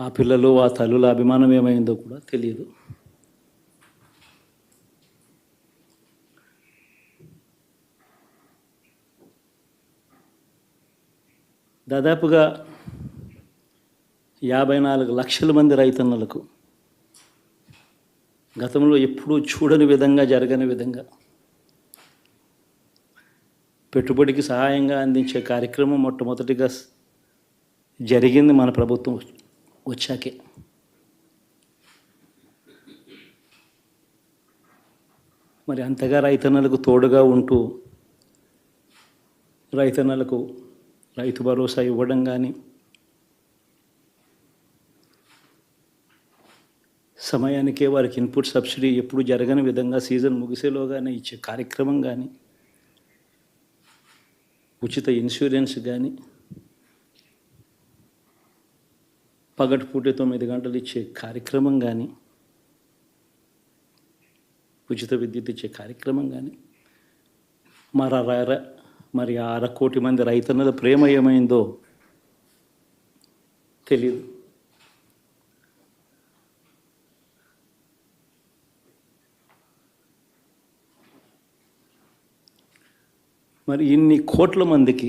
ఆ పిల్లలు ఆ తల్లుల అభిమానం ఏమైందో కూడా తెలియదు. దాదాపుగా యాభై నాలుగు లక్షల మంది రైతన్నలకు గతంలో ఎప్పుడూ చూడని విధంగా జరగని విధంగా పెట్టుబడికి సహాయంగా అందించే కార్యక్రమం మొట్టమొదటిగా జరిగింది మన ప్రభుత్వం వచ్చాకే మరి అంతగా రైతన్నలకు తోడుగా ఉంటూ రైతన్నలకు రైతు భరోసా ఇవ్వడం కానీ సమయానికే వారికి ఇన్పుట్ సబ్సిడీ ఎప్పుడు జరగని విధంగా సీజన్ ముగిసేలోగానే ఇచ్చే కార్యక్రమం కానీ ఉచిత ఇన్సూరెన్స్ కానీ పగటిపూట తొమ్మిది గంటలు ఇచ్చే కార్యక్రమం కానీ ఉచిత విద్యుత్ ఇచ్చే కార్యక్రమం కానీ మరి ర- మరి అర కోటి మంది రైతన్నల ప్రేమ ఏమైందో తెలియదు మరి ఇన్ని కోట్ల మందికి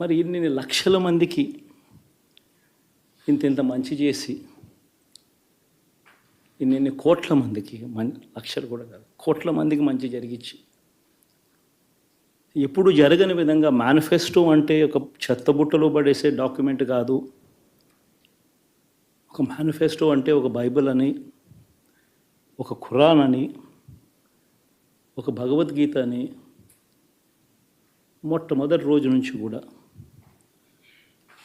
మరి ఇన్ని లక్షల మందికి ఇంత ఇంత మంచి చేసి ఇన్ని కోట్ల మందికి మన్ లక్షలు కూడా కాదు కోట్ల మందికి మంచి జరిగించి ఎప్పుడు జరగని విధంగా మేనిఫెస్టో అంటే ఒక చెత్తబుట్టలో పడేసే డాక్యుమెంట్ కాదు. ఒక మేనిఫెస్టో అంటే ఒక బైబిల్ అని ఒక ఖురాన్ అని ఒక భగవద్గీత అని మొట్టమొదటి రోజు నుంచి కూడా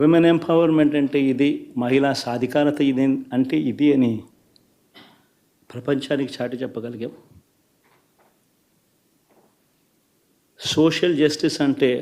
విమెన్ ఎంపవర్మెంట్ అంటే ఇది మహిళా సాధికారత ఇది అంటే ఇది అని ప్రపంచానికి చాటి చెప్పగలిగాం. సోషల్ జస్టిస్ అంటే